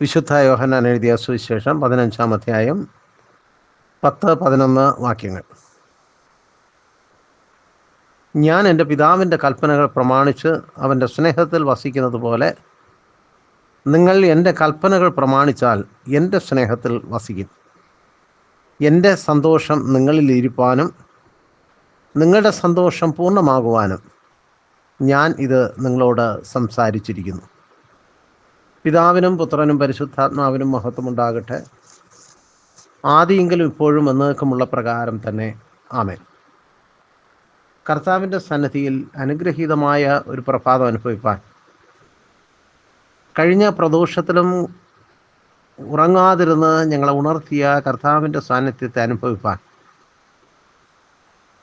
വിശുദ്ധ യോഹനാൻ എഴുതിയ സുവിശേഷം പതിനഞ്ചാം അധ്യായം പത്ത് പതിനൊന്ന് വാക്യങ്ങൾ. ഞാൻ എന്റെ പിതാവിന്റെ കൽപ്പനകൾ പ്രമാണിച്ച് അവന്റെ സ്നേഹത്തിൽ വസിക്കുന്നത് പോലെ നിങ്ങൾ എന്റെ കൽപ്പനകൾ പ്രമാണിച്ചാൽ എന്റെ സ്നേഹത്തിൽ വസിക്കും. എന്റെ സന്തോഷം നിങ്ങളിൽ ഇരിപ്പാനും നിങ്ങളുടെ സന്തോഷം പൂർണമാകുവാനും ഞാൻ ഇത് നിങ്ങളോട് സംസാരിച്ചിരിക്കുന്നു. പിതാവിനും പുത്രനും പരിശുദ്ധാത്മാവിനും മഹത്വമുണ്ടാകട്ടെ ആദിയെങ്കിലും ഇപ്പോഴും എന്നേക്കുമുള്ള പ്രകാരം തന്നെ. ആമേൻ. കർത്താവിന്റെ സന്നിധിയിൽ അനുഗ്രഹീതമായ ഒരു പ്രഭാതം അനുഭവിപ്പാൻ കഴിഞ്ഞ പ്രദോഷത്തിലും ഉറങ്ങാതിരുന്ന് ഞങ്ങളെ ഉണർത്തിയ കർത്താവിന്റെ സാന്നിധ്യത്തെ അനുഭവിപ്പാൻ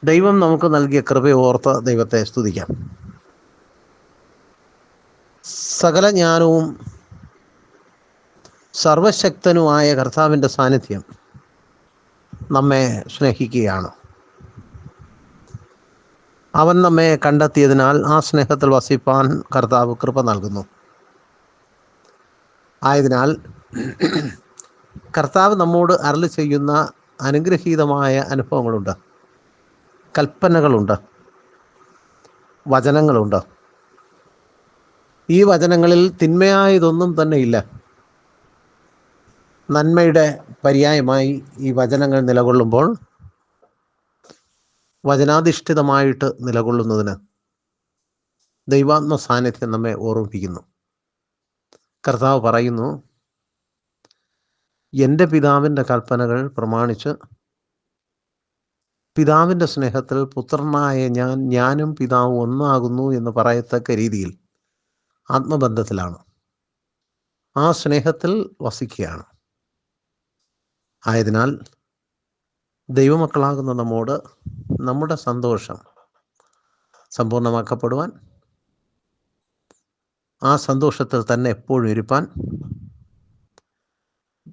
ദൈവം നമുക്ക് നൽകിയ കൃപയോർത്ത് ദൈവത്തെ സ്തുതിക്കാം. സകല ജ്ഞാനവും സർവശക്തനുമായ കർത്താവിന്റെ സാന്നിധ്യം നമ്മെ സ്നേഹിക്കുകയാണ്. അവൻ നമ്മെ കണ്ടെത്തിയതിനാൽ ആ സ്നേഹത്തിൽ വസിപ്പാൻ കർത്താവ് കൃപ നൽകുന്നു. ആയതിനാൽ കർത്താവ് നമ്മോട് അരളി ചെയ്യുന്ന അനുഗ്രഹീതമായ അനുഭവങ്ങളുണ്ട്. കൽപ്പനകളുണ്ട്. വചനങ്ങളുണ്ട്. ഈ വചനങ്ങളിൽ തിന്മയായതൊന്നും തന്നെ ഇല്ല. നന്മയുടെ പര്യായമായി ഈ വചനങ്ങൾ നിലകൊള്ളുമ്പോൾ വചനാധിഷ്ഠിതമായിട്ട് നിലകൊള്ളുന്നതിന് ദൈവാത്മ സാന്നിധ്യം നമ്മെ ഓർമ്മിപ്പിക്കുന്നു. കർത്താവ് പറയുന്നു എന്റെ പിതാവിന്റെ കൽപ്പനകൾ പ്രമാണിച്ച് പിതാവിന്റെ സ്നേഹത്തിൽ പുത്രനായ ഞാൻ ഞാനും പിതാവും ഒന്നാകുന്നു എന്ന് പറയത്തക്ക രീതിയിൽ ആത്മബന്ധത്തിലാണ്. ആ സ്നേഹത്തിൽ വസിക്കുകയാണ്. ആയതിനാൽ ദൈവമക്കളാകുന്ന നമ്മോട് നമ്മുടെ സന്തോഷം സമ്പൂർണമാക്കപ്പെടുവാൻ ആ സന്തോഷത്തിൽ തന്നെ എപ്പോഴും ഇരുപ്പാൻ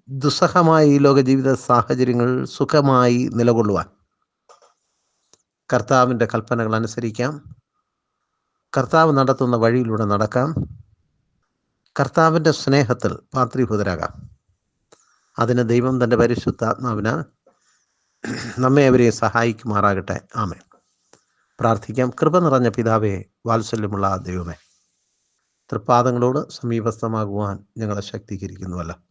ദുസ്സഹമായ ഈ ലോക ജീവിത സാഹചര്യങ്ങൾ സുഖമായി നിലകൊള്ളുവാൻ കർത്താവിന്റെ കൽപ്പനകൾ അനുസരിക്കാം. കർത്താവ് നടത്തുന്ന വഴിയിലൂടെ നടക്കാം. കർത്താവിന്റെ സ്നേഹത്തിൽ പാത്രീഭൂതരാകാം. അതിന് ദൈവം തന്റെ പരിശുദ്ധാത്മാവിന് നമ്മെ അവരെ സഹായിക്കുമാറാകട്ടെ. ആമേ പ്രാർത്ഥിക്കാം. കൃപ നിറഞ്ഞ പിതാവേ വാത്സല്യമുള്ള ദൈവമേ തൃപ്പാദങ്ങളോട് സമീപസ്ഥമാകുവാൻ ഞങ്ങളെ ശക്തീകരിക്കുന്നുവല്ല.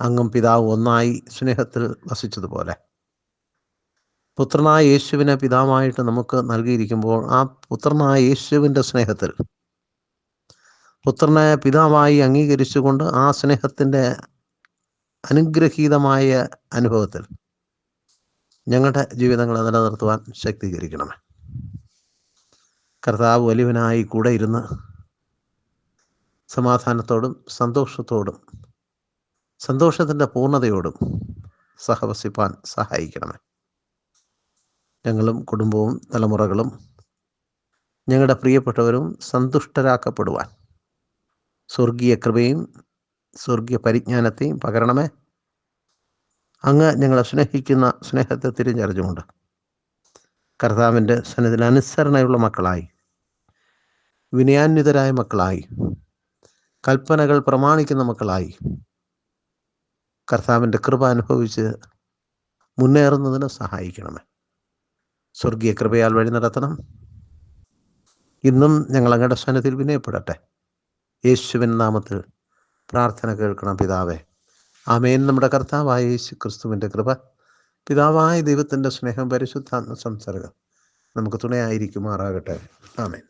അങ്ങും പിതാവ് ഒന്നായി സ്നേഹത്തിൽ വസിച്ചതുപോലെ. പുത്രനായ യേശുവിനെ പിതാവായിട്ട് നമുക്ക് നൽകിയിരിക്കുമ്പോൾ ആ പുത്രനായ യേശുവിന്റെ സ്നേഹത്തിൽ പുത്രനെ പിതാവായി അംഗീകരിച്ചുകൊണ്ട് ആ സ്നേഹത്തിന്റെ അനുഗ്രഹീതമായ അനുഭവത്തിൽ ഞങ്ങളുടെ ജീവിതങ്ങളെ നിലനിർത്തുവാൻ ശക്തീകരിക്കണമേ. കർത്താവ് വലിയവനായി കൂടെ ഇരുന്ന് സമാധാനത്തോടും സന്തോഷത്തോടും സന്തോഷത്തിന്റെ പൂർണതയോടും സഹവസിപ്പാൻ സഹായിക്കണമേ. ഞങ്ങളും കുടുംബവും തലമുറകളും ഞങ്ങളുടെ പ്രിയപ്പെട്ടവരും സന്തുഷ്ടരാക്കപ്പെടുവാൻ സ്വർഗീയ കൃപയും സ്വർഗീയ പരിജ്ഞാനത്തെയും പകരണമേ. അങ്ങ് ഞങ്ങളെ സ്നേഹിക്കുന്ന സ്നേഹത്തെ തിരിഞ്ഞറിഞ്ഞുകൊണ്ട് കർത്താവിന്റെ സന്നിധിയിൽ അനുസരണയുള്ള മക്കളായി വിനയാന്വിതരായ മക്കളായി കൽപ്പനകൾ പ്രമാണിക്കുന്ന മക്കളായി കർത്താവിന്റെ കൃപ അനുഭവിച്ച് മുന്നേറുന്നതിന് സഹായിക്കണമേ. സ്വർഗീയ കൃപയാൽ വഴി നടത്തണം. ഇന്നും ഞങ്ങൾ അങ്ങയുടെ സന്നിധിയിൽ വിനയപ്പെടട്ടെ. യേശുവിൻ നാമത്തിൽ പ്രാർത്ഥന കേൾക്കണം പിതാവേ. ആമേൻ. നമ്മുടെ കർത്താവായ യേശു ക്രിസ്തുവിന്റെ കൃപ പിതാവായ ദൈവത്തിന്റെ സ്നേഹം പരിശുദ്ധാത്മ സംസർഗം നമുക്ക് തുണയായിരിക്കുമാറാകട്ടെ. ആമേൻ.